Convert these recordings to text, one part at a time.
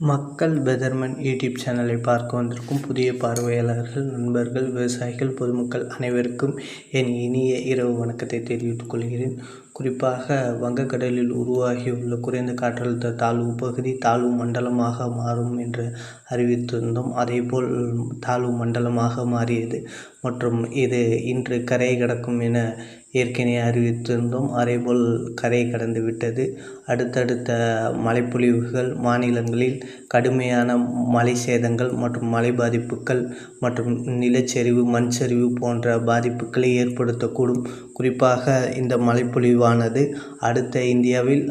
மக்கள் பெதர்மன் யூடியூப் சேனலை பார்க்க வந்திருக்கும் புதிய பார்வையாளர்கள் நண்பர்கள் விவசாயிகள் பொதுமக்கள் அனைவருக்கும் என் இனிய இரவு வணக்கத்தை தெரிவித்துக் கொள்கிறேன். குறிப்பாக வங்கக்கடலில் உருவாகியுள்ள குறைந்த காற்றழுத்த தாழ்வு பகுதி தாழ்வு மண்டலமாக மாறும் என்று அறிவித்திருந்தோம். அதேபோல் தாழ்வு மண்டலமாக மாறியது மற்றும் இது இன்று கரையை கடக்கும் என ஏற்கனவே அறிவித்திருந்தோம். அதேபோல் கரையை கடந்து விட்டது. அடுத்தடுத்த மழைப்பொழிவுகள் மாநிலங்களில் கடுமையான மழை சேதங்கள் மற்றும் மழை பாதிப்புகள் மற்றும் நிலச்சரிவு மண் சரிவு போன்ற பாதிப்புகளை ஏற்படுத்தக்கூடும். குறிப்பாக இந்த மழைப்பொழிவானது அடுத்த இந்தியாவில்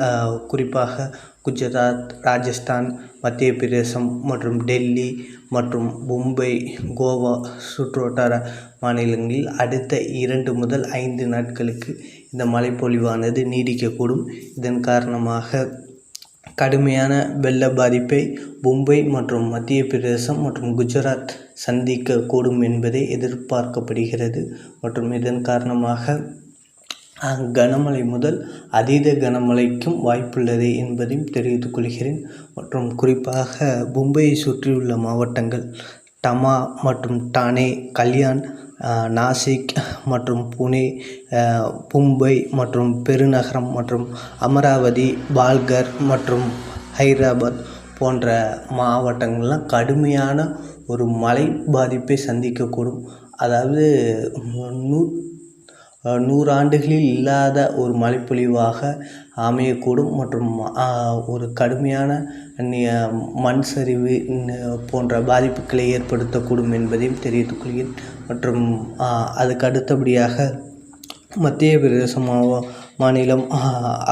குறிப்பாக குஜராத் ராஜஸ்தான் மத்திய பிரதேசம் மற்றும் டெல்லி மற்றும் மும்பை கோவா சுற்றுவட்டார மாநிலங்களில் அடுத்த இரண்டு முதல் ஐந்து நாட்களுக்கு இந்த மழைப்பொழிவானது நீடிக்கக்கூடும். இதன் காரணமாக கடுமையான வெள்ள பாதிப்பை மும்பை மற்றும் மத்திய பிரதேசம் மற்றும் குஜராத் சந்திக்கக்கூடும் என்பதே எதிர்பார்க்கப்படுகிறது. மற்றும் இதன் காரணமாக கனமழை முதல் அதீத கனமழைக்கும் வாய்ப்புள்ளது என்பதையும் தெரிவித்துக் கொள்கிறேன். மற்றும் குறிப்பாக மும்பையை சுற்றியுள்ள மாவட்டங்கள் டமா மற்றும் டானே கல்யாண் நாசிக் மற்றும் புனே மும்பை மற்றும் பெருநகரம் மற்றும் அமராவதி பால்கர் மற்றும் ஹைதராபாத் போன்ற மாவட்டங்கள்லாம் கடுமையான ஒரு மழை பாதிப்பை சந்திக்கக்கூடும். அதாவது நூ நூறு ஆண்டுகளில் இல்லாத ஒரு மழைப்பொழிவாக அமையக்கூடும் மற்றும் ஒரு கடுமையான மண் சரிவு போன்ற பாதிப்புகளை ஏற்படுத்தக்கூடும் என்பதையும் தெரிவித்துக் கொள்கிறேன். மற்றும் அதுக்கு அடுத்தபடியாக மத்திய பிரதேச மாவ மாநிலம்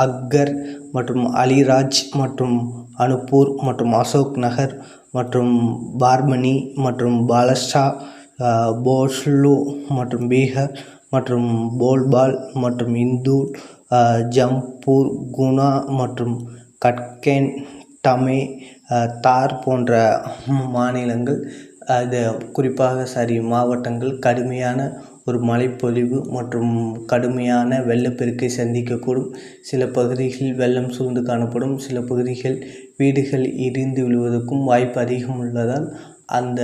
அக்கர் மற்றும் அலிராஜ் மற்றும் அனுப்பூர் மற்றும் அசோக் நகர் மற்றும் பார்மனி மற்றும் பாலஸ்டா போஸ்லு மற்றும் பீகார் மற்றும் போல்பால் மற்றும் இந்தூர் ஜம்பூர் குணா மற்றும் கட்கேன் டமே தார் போன்ற மாநிலங்கள் அது குறிப்பாக சாரி மாவட்டங்கள் கடுமையான ஒரு மழைப்பொழிவு மற்றும் கடுமையான வெள்ளப்பெருக்கை சந்திக்கக்கூடும். சில பகுதிகளில் வெள்ளம் சூழ்ந்து காணப்படும். சில பகுதிகள் வீடுகள் இடிந்து விழுவதற்கும் வாய்ப்பு அதிகம் உள்ளதால் அந்த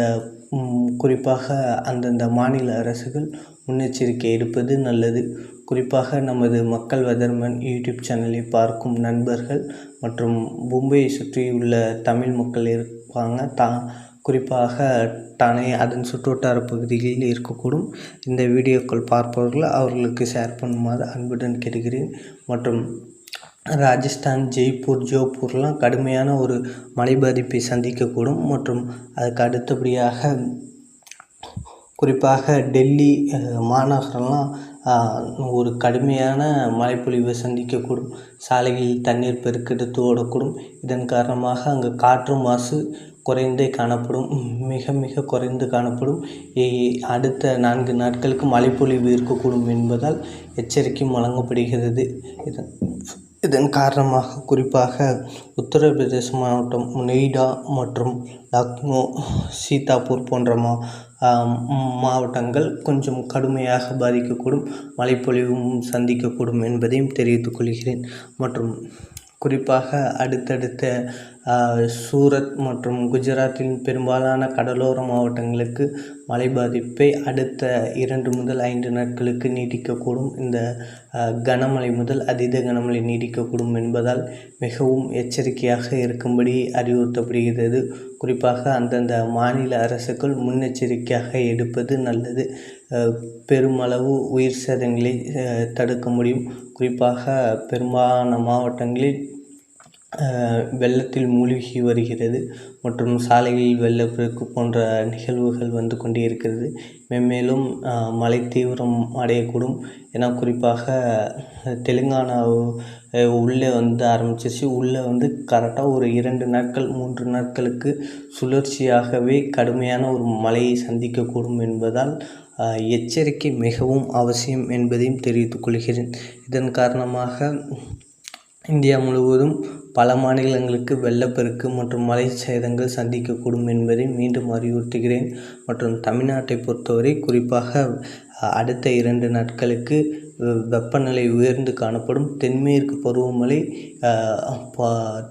குறிப்பாக அந்தந்த மாநில அரசுகள் முன்னெச்சரிக்கை எடுப்பது நல்லது. குறிப்பாக நமது மக்கள் வெதர்மன் யூடியூப் சேனலை பார்க்கும் நண்பர்கள் மற்றும் மும்பையை சுற்றியுள்ள தமிழ் மக்கள் இருப்பாங்க. தா குறிப்பாக தானே அதன் சுற்றுவட்டார பகுதிகளில் இருக்கக்கூடும். இந்த வீடியோக்கள் பார்ப்பவர்கள் அவர்களுக்கு ஷேர் பண்ணுமாறு அன்புடன் கேட்கிறேன் மற்றும் ராஜஸ்தான் ஜெய்ப்பூர் ஜோப்பூர்லாம் கடுமையான ஒரு மழை பாதிப்பை சந்திக்கக்கூடும். மற்றும் அதுக்கு அடுத்தபடியாக குறிப்பாக டெல்லி மாநகரம்லாம் ஒரு கடுமையான மழைப்பொழிவை சந்திக்கக்கூடும். சாலைகளில் தண்ணீர் பெருக்கெடுத்து ஓடக்கூடும். இதன் காரணமாக அங்கு காற்று மாசு குறைந்தே காணப்படும். மிக மிக குறைந்து காணப்படும். அடுத்த நான்கு நாட்களுக்கு மழைப்பொழிவு இருக்கக்கூடும் என்பதால் எச்சரிக்கையும் வழங்கப்படுகிறது. இதன் இதன் காரணமாக குறிப்பாக உத்தரப்பிரதேச மாவட்டம் நொய்டா மற்றும் லக்னோ சீதாப்பூர் போன்ற மா மாவட்டங்கள் கொஞ்சம் கடுமையாக பாதிக்கக்கூடும் மழைப்பொழிவும் சந்திக்கக்கூடும் என்பதையும் தெரிவித்துக் கொள்கிறேன். மற்றும் குறிப்பாக அடுத்தடுத்த சூரத் மற்றும் குஜராத்தின் பெரும்பாலான கடலோர மாவட்டங்களுக்கு மழை பாதிப்பை அடுத்த இரண்டு முதல் ஐந்து நாட்களுக்கு நீடிக்கக்கூடும். இந்த கனமழை முதல் அதீத கனமழை நீடிக்கக்கூடும் என்பதால் மிகவும் எச்சரிக்கையாக இருக்கும்படி அறிவுறுத்தப்படுகிறது. குறிப்பாக அந்தந்த மாநில அரசுகள் முன்னெச்சரிக்கையாக எடுப்பது நல்லது. பெருமளவு உயிர் சேதங்களை தடுக்க முடியும். குறிப்பாக பெரும்பாலான மாவட்டங்களில் வெள்ளத்தில் மூழ்கி வருகிறது மற்றும் சாலைகளில் வெள்ளப்பெருக்கு போன்ற நிகழ்வுகள் வந்து கொண்டே இருக்கிறது. மென்மேலும் மழை தீவிரம் அடையக்கூடும் ஏன்னா குறிப்பாக தெலுங்கானா உள்ளே வந்து ஆரம்பிச்சிருச்சு. உள்ளே வந்து கரெக்டாக ஒரு இரண்டு நாட்கள் மூன்று நாட்களுக்கு சுழற்சியாகவே கடுமையான ஒரு மழையை சந்திக்கக்கூடும் என்பதால் எச்சரிக்கை மிகவும் அவசியம் என்பதையும் தெரிவித்துக் கொள்கிறேன். இதன் காரணமாக இந்தியா முழுவதும் பல மாநிலங்களுக்கு வெள்ளப்பெருக்கு மற்றும் மழை சேதங்கள் சந்திக்கக்கூடும் என்பதை மீண்டும் அறிவுறுத்துகிறேன். மற்றும் தமிழ்நாட்டை பொறுத்தவரை குறிப்பாக அடுத்த இரண்டு நாட்களுக்கு வெப்பநிலை உயர்ந்து காணப்படும் தென்மேற்கு பருவமழை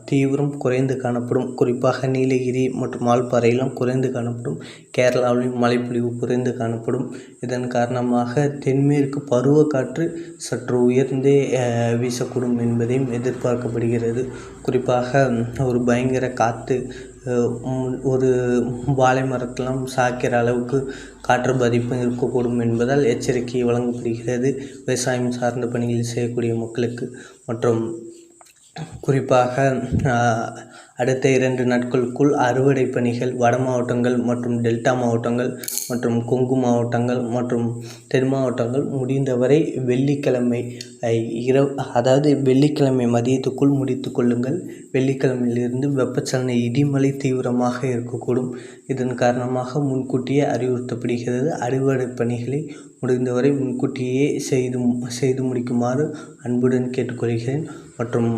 தீவிரம் குறைந்து காணப்படும். குறிப்பாக நீலகிரி மற்றும் வால்பாறையிலும் குறைந்து காணப்படும். கேரளாவிலும் மழைப்பொழிவு குறைந்து காணப்படும். இதன் காரணமாக தென்மேற்கு பருவக்காற்று சற்று உயர்ந்தே வீசக்கூடும் என்பதையும் எதிர்பார்க்கப்படுகிறது. குறிப்பாக ஒரு பயங்கர காற்று ஒரு வாழை மரத்தெல்லாம் சாய்க்கிற அளவுக்கு காற்று பாதிப்பும் இருக்கக்கூடும் என்பதால் எச்சரிக்கை வழங்கப்படுகிறது. விவசாயம் சார்ந்த பணிகள் செய்யக்கூடிய மக்களுக்கு மற்றும் குறிப்பாக அடுத்த இரண்டு நாட்களுக்குள் அறுவடை பணிகள் வட மாவட்டங்கள் மற்றும் டெல்டா மாவட்டங்கள் மற்றும் கொங்கு மாவட்டங்கள் மற்றும் தென் மாவட்டங்கள் முடிந்தவரை வெள்ளிக்கிழமை இரவு அதாவது வெள்ளிக்கிழமை மதியத்துக்குள் முடித்து கொள்ளுங்கள். வெள்ளிக்கிழமையிலிருந்து வெப்பச்சலன இடிமலை தீவிரமாக இருக்கக்கூடும். இதன் காரணமாக முன்கூட்டியே அறிவுறுத்தப்படுகிறது. அறுவடை பணிகளை முடிந்தவரை முன்கூட்டியே செய்து செய்து முடிக்குமாறு அன்புடன் கேட்டுக்கொள்கிறேன். மற்றும்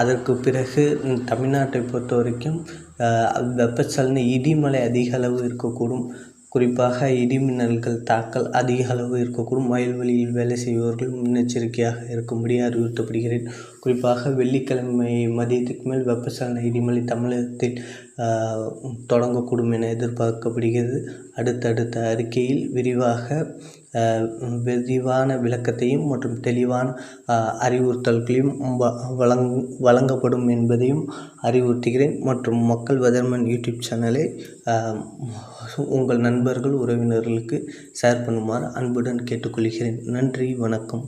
அதற்கு பிறகு தமிழ்நாட்டை பொறுத்த வரைக்கும் வெப்பச்சலன இடிமலை அதிக அளவு இருக்கக்கூடும். குறிப்பாக இடிமின்னல்கள் தாக்கல் அதிக அளவு இருக்கக்கூடும். வயல்வெளியில் வேலை செய்பவர்கள் முன்னெச்சரிக்கையாக இருக்கும்படி அறிவுறுத்தப்படுகிறேன். குறிப்பாக வெள்ளிக்கிழமை மதியத்துக்கு மேல் வெப்பசலன இடிமலை தமிழகத்தில் தொடங்கக்கூடும் என எதிர்பார்க்கப்படுகிறது. அடுத்தடுத்த அறிக்கையில் விரிவாக விரிவான விளக்கத்தையும் மற்றும் தெளிவான அறிவுறுத்தல்களையும் வழங் வழங்கப்படும் என்பதையும் அறிவுறுத்துகிறேன். மற்றும் மக்கள் வெதர்மன் யூடியூப் சேனலை உங்கள் நண்பர்கள் உறவினர்களுக்கு ஷேர் பண்ணுமாறு அன்புடன் கேட்டுக்கொள்கிறேன். நன்றி வணக்கம்.